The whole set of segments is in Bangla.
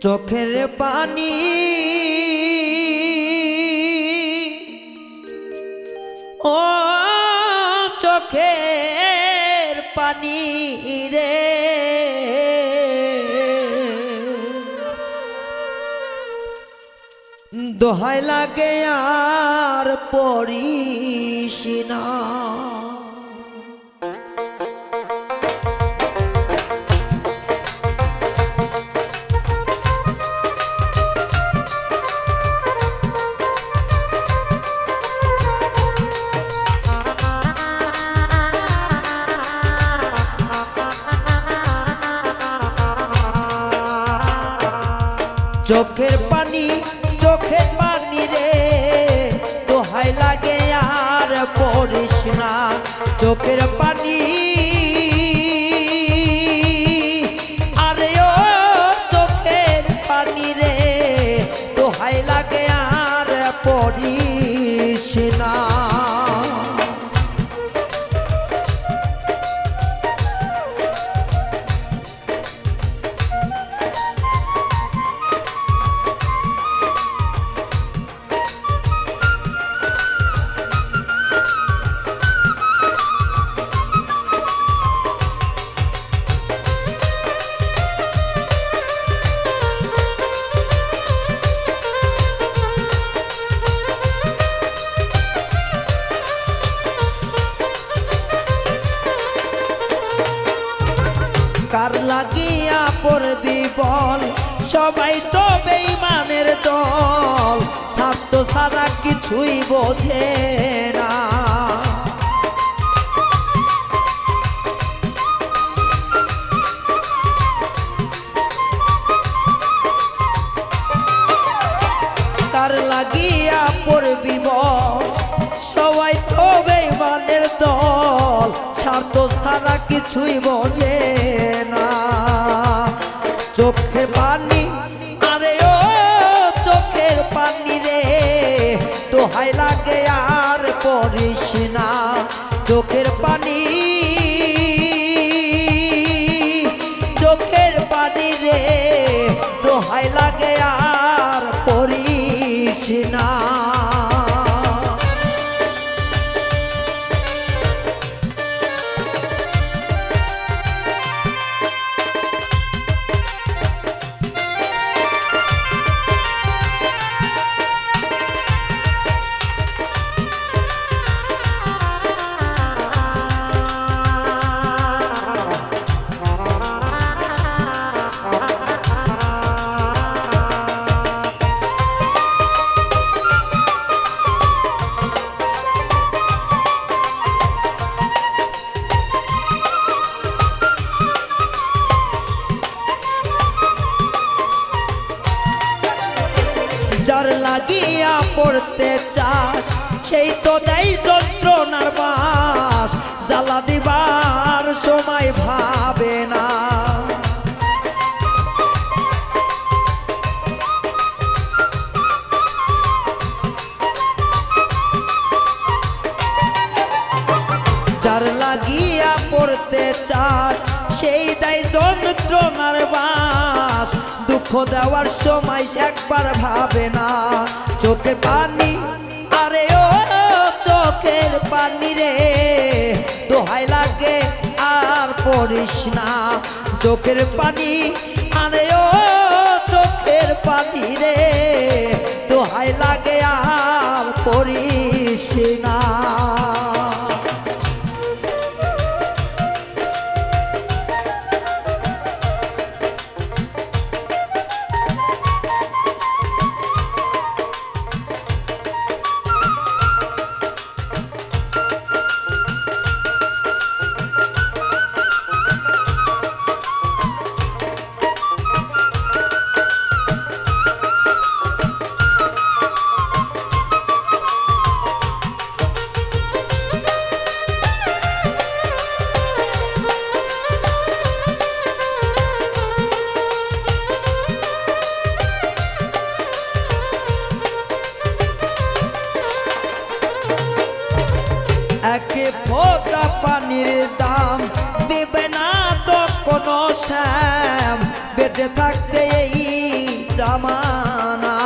চোখের পানি। ও চোখের পানি রে। দোহাই লাগে আর পড়িস না। চোখের পানি চোখের পানি রে। দোহাই লাগে আর পড়িস না। চোখের পানি কার লাগিয়া পড়বি বল? সবাই তো বেইমানের দল, স্বার্থ সারা কিছুই বোঝে না। কার লাগিয়া পড়বি বল? সবাই তো বেইমানের দল, স্বার্থ ছাড়া কিছুই বোঝে পড়িস না। চোখের পানি যার লাগিয়া পড়তে চাস সেই তো দেয় যন্ত্রণার বাস। জ্বালা দিবার সময় ভাবে না। দুঃখ দেওয়ার সময় একবার ভাবে না। চোখে পানি, আরে ও চোখের পানি রে। দোহাই লাগে, আর পড়িস না। চোখের পানি, আরে ও চোখের পানি রে। দোহাই লাগে, আর পড়িস শ্যাম, বেঁচে থাকতে এই জামানা।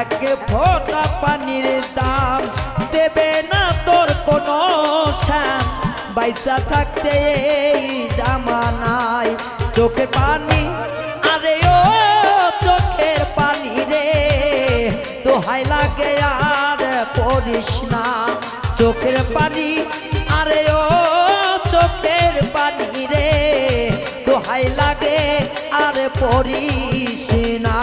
একে ফোটা পানির দাম দেবে না তোর কোনো শ্যাম। বাইসা থাকতে এই জামানায় চোখে পানি পড়িস না চোখের পানি আরে ও চোখের পানি রে। দোহাই লাগে আর পরিস না।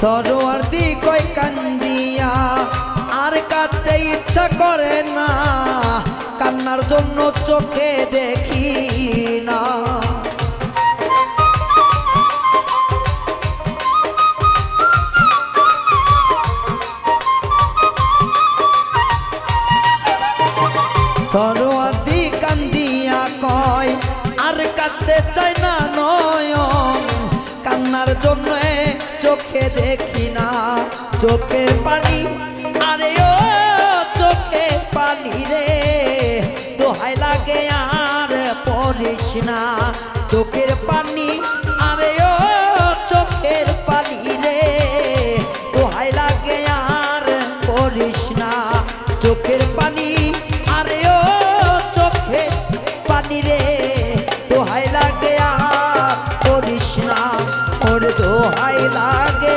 সরোয়ার দি কই কান্দিয়া আর কাঁদতে ইচ্ছা করে না। কান্নার জন্য চোখে দেখি দেখি চোখে পানি? আরে ও, চোখে পানি রে। দোহাই লাগে আর পড়িস না। চোখের পানি, আরে ও, চোখের পানি রে। দোহাই লাগে আর পড়িস না। চোখের পানি, আরে ও, চোখে পানি রে। দোহাই লাগে আর পড়িস না। ওর দোহাই লাগে